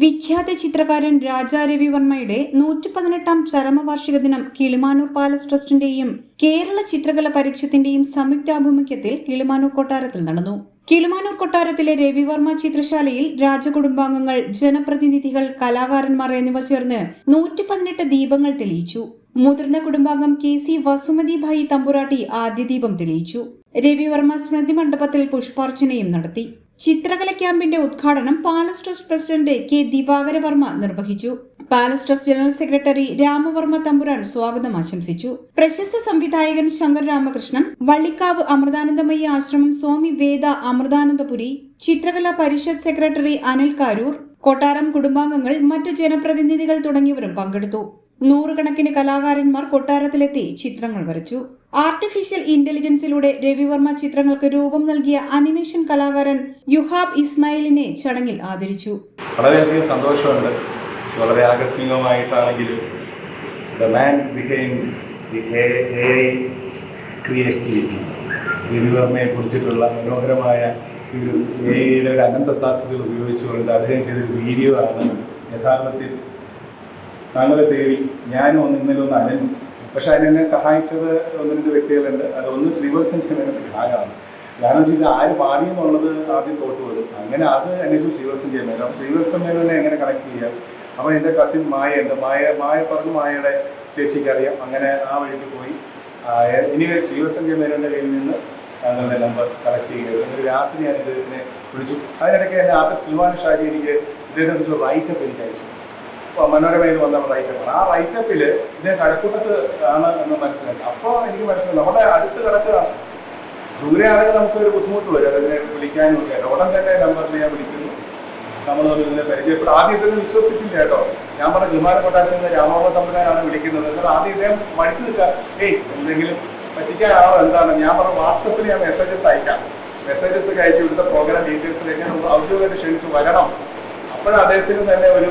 വിഖ്യാത ചിത്രകാരൻ രാജാ രവിവർമ്മയുടെ നൂറ്റി പതിനെട്ടാം ചരമവാർഷിക ദിനം കിളിമാനൂർ പാലസ് ട്രസ്റ്റിന്റെയും കേരള ചിത്രകല പരീക്ഷത്തിന്റെയും സംയുക്താഭിമുഖ്യത്തിൽ കിളിമാനൂർ കൊട്ടാരത്തിൽ നടന്നു. കിളിമാനൂർ കൊട്ടാരത്തിലെ രവിവർമ്മ ചിത്രശാലയിൽ രാജകുടുംബാംഗങ്ങൾ ജനപ്രതിനിധികൾ കലാകാരന്മാർ എന്നിവർ ചേർന്ന് നൂറ്റി പതിനെട്ട് ദീപങ്ങൾ തെളിയിച്ചു. മുതിർന്ന കുടുംബാംഗം കെ സി വസുമതി ഭായി തമ്പുരാട്ടി ആദ്യ ദീപം തെളിയിച്ചു. രവിവർമ്മ സ്മൃതി മണ്ഡപത്തിൽ പുഷ്പാർച്ചനയും നടത്തി. ചിത്രകല ക്യാമ്പിന്റെ ഉദ്ഘാടനം palace trust president K Divakara Varma നിർവഹിച്ചു. Palace trust general secretary Ramavarma Thampuran സ്വാഗതം ആശംസിച്ചു. പ്രശസ്ത സംവിധായകൻ ശങ്കർ രാമകൃഷ്ണൻ വള്ളിക്കാവ് അമൃതാനന്ദമയ്യ ആശ്രമം സ്വാമി വേദ അമൃതാനന്ദപുരി ചിത്രകലാ പരിഷത്ത് സെക്രട്ടറി അനിൽ കാരൂർ കൊട്ടാരം കുടുംബാംഗങ്ങൾ മറ്റു ജനപ്രതിനിധികൾ തുടങ്ങിയവരും പങ്കെടുത്തു. നൂറുകണക്കിന് കലാകാരന്മാർ കൊട്ടാരത്തിലെത്തി ചിത്രങ്ങൾ വരച്ചു. ആർട്ടിഫിഷ്യൽ ഇന്റലിജൻസിലൂടെ രവിവർമ്മ ചിത്രങ്ങൾക്ക് രൂപം നൽകിയ അനിമേഷൻ കലാകാരൻ യുഹാബ് ഇസ്മായിലിനെ ചടങ്ങിൽ ആദരിച്ചു. വളരെയധികം സന്തോഷമുണ്ട്. വളരെ ആകസ്മികമായിട്ടാണെങ്കിലും രവിവർമ്മയെ കുറിച്ചിട്ടുള്ള മനോഹരമായ ഒരു അനന്ത സാധ്യതകൾ ഉപയോഗിച്ചുകൊണ്ട് അദ്ദേഹം ചെയ്തൊരു വീഡിയോ ആണ്. യഥാർത്ഥത്തിൽ താങ്കളെ തേടി ഞാനും ഒന്ന് ഇന്നലെ ഒന്ന് പക്ഷെ അതിനെന്നെ സഹായിച്ചത് ഒന്ന് രണ്ട് വ്യക്തികളുണ്ട്. അതൊന്ന് ശ്രീവത്സൻ ചെയ്യുന്നതിന്റെ ഭാഗമാണ് കാരണം ചെയ്ത് ആര് പാടി എന്നുള്ളത് ആദ്യം തോട്ട് വരും. അങ്ങനെ അത് അന്വേഷിച്ചു ശ്രീവത്സൻ ചെയ്യാൻ മേലും അപ്പോൾ ശ്രീവത്സൻ മേനോനെ എങ്ങനെ കണക്ട് ചെയ്യാം? അപ്പോൾ എന്റെ കസിൻ മായ ഉണ്ട് മായ മായ പറഞ്ഞു മായയുടെ ചേച്ചിക്ക് അറിയാം. അങ്ങനെ ആ വഴിക്ക് പോയി. ഇനി ശ്രീവത്സൻ ജെ മേനോന്റെ കയ്യിൽ നിന്ന് അങ്ങനെ നമ്പർ കളക്ട് ചെയ്യുക എന്നിട്ട് രാത്രി ഞാൻ ഇദ്ദേഹത്തിനെ വിളിച്ചു. അതിനിടയ്ക്ക് എന്റെ ആർട്ടിസ്റ്റ് ഇൽവാൻ എനിക്ക് ഇദ്ദേഹത്തെ കുറിച്ച് റൈറ്റപ്പ് എനിക്ക് അയച്ചു. മനോരമയിൽ വന്ന റൈറ്റപ്പാണ് ആ റൈറ്റപ്പിൽ ഇദ്ദേഹം കഴക്കൂട്ടത്ത് ആണ് എന്ന് മനസ്സിലാക്കി അപ്പോൾ എനിക്ക് മനസ്സിലായി. നമ്മുടെ അടുത്ത് കിടക്കുകയാണ് ദൂരെയാണെങ്കിൽ നമുക്ക് ഒരു ബുദ്ധിമുട്ട് വരും അതിനെ വിളിക്കാനും ഒക്കെ ഉടൻ തന്നെ നമ്പറിൽ ഞാൻ വിളിക്കുന്നു. നമ്മൾ ഇതിനെ പരിചയപ്പെടും ആദ്യം ഇതൊന്നും വിശ്വസിച്ചില്ല കേട്ടോ. ഞാൻ പറഞ്ഞ ഗുമാര കൊട്ടാരത്തിൽ നിന്ന് രാമോഹ തമ്പുരാനാണ് വിളിക്കുന്നത്. എന്നാൽ ആദ്യം ഇദ്ദേഹം മടിച്ചു നിൽക്കുക. ഏയ് എന്തെങ്കിലും പറ്റിക്കാനാണോ? എന്താണ്? ഞാൻ പറഞ്ഞ വാട്സപ്പിൽ ഞാൻ മെസ്സേജസ് അയക്കാം. മെസ്സേജസ് അയച്ച് ഇവിടുത്തെ പ്രോഗ്രാം ഡീറ്റെയിൽസിലേക്ക് നമ്മൾ ഔദ്യോഗികമായിട്ട് ക്ഷണിച്ച് വരണം. അപ്പോഴും അദ്ദേഹത്തിന് തന്നെ ഒരു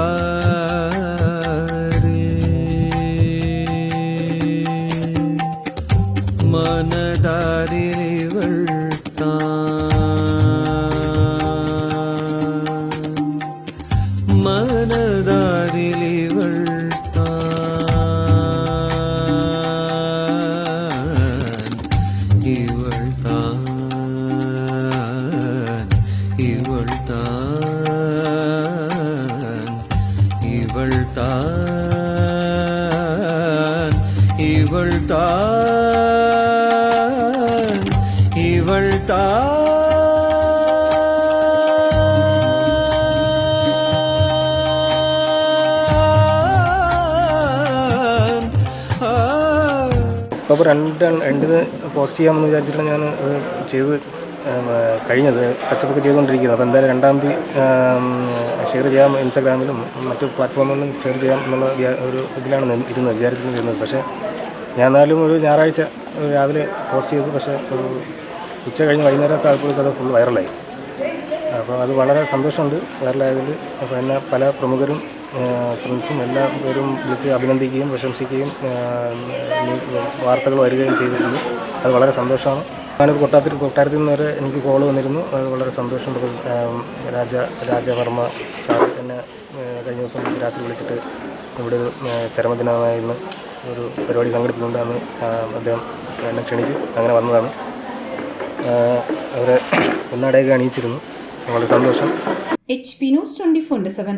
ഇവൾ താൻ ഇവൾ താൻ ഒക്ടോബർ രണ്ട് രണ്ടിന് പോസ്റ്റ് ചെയ്യാമെന്ന് വിചാരിച്ചിട്ടാണ് ഞാൻ അത് ചെയ്ത് കഴിഞ്ഞത് ടച്ചപ്പൊക്കെ ചെയ്തുകൊണ്ടിരിക്കുന്നത് അപ്പോൾ എന്തായാലും രണ്ടാം തീയതി ഷെയർ ചെയ്യാം ഇൻസ്റ്റാഗ്രാമിലും മറ്റു പ്ലാറ്റ്ഫോമുകളിലും ഷെയർ ചെയ്യാം എന്നുള്ള ഒരു ഇതിലാണ് ഇരുന്നത് വിചാരിച്ചിരുന്നത് പക്ഷേ ഞാൻ എന്നാലും ഒരു ഞായറാഴ്ച രാവിലെ പോസ്റ്റ് ചെയ്തു. പക്ഷേ ഒരു ഉച്ച കഴിഞ്ഞ് വൈകുന്നേരമൊക്കെ ആൾക്കാർക്ക് അത് ഫുൾ വൈറലായി അപ്പോൾ അത് വളരെ സന്തോഷമുണ്ട് വൈറലായതിൽ അപ്പോൾ എന്നെ പല പ്രമുഖരും ഫ്രണ്ട്സും എല്ലാ പേരും വിളിച്ച് അഭിനന്ദിക്കുകയും പ്രശംസിക്കുകയും വാർത്തകൾ വരികയും ചെയ്തിട്ടുണ്ട്. അത് വളരെ സന്തോഷമാണ്. ഞാനൊരു കൊട്ടാരത്തിൽ കൊട്ടാരത്തിൽ നിന്ന് വരെ എനിക്ക് കോൾ വന്നിരുന്നു. അത് വളരെ സന്തോഷമുണ്ട് രാജ രാജവർമ്മ സാർ എന്നെ കഴിഞ്ഞ ദിവസം രാത്രി വിളിച്ചിട്ട് ഇവിടെ ഒരു ചരമദിനമായിരുന്നു ഒരു പരിപാടി സംഘടിപ്പിക്കുന്നുണ്ട് അന്ന് അദ്ദേഹം എന്നെ ക്ഷണിച്ച്. അങ്ങനെ വന്നതാണ്. അവരെ ഒന്നടയൊക്കെ അണിയിച്ചിരുന്നു. വളരെ സന്തോഷം. H P news twenty four seven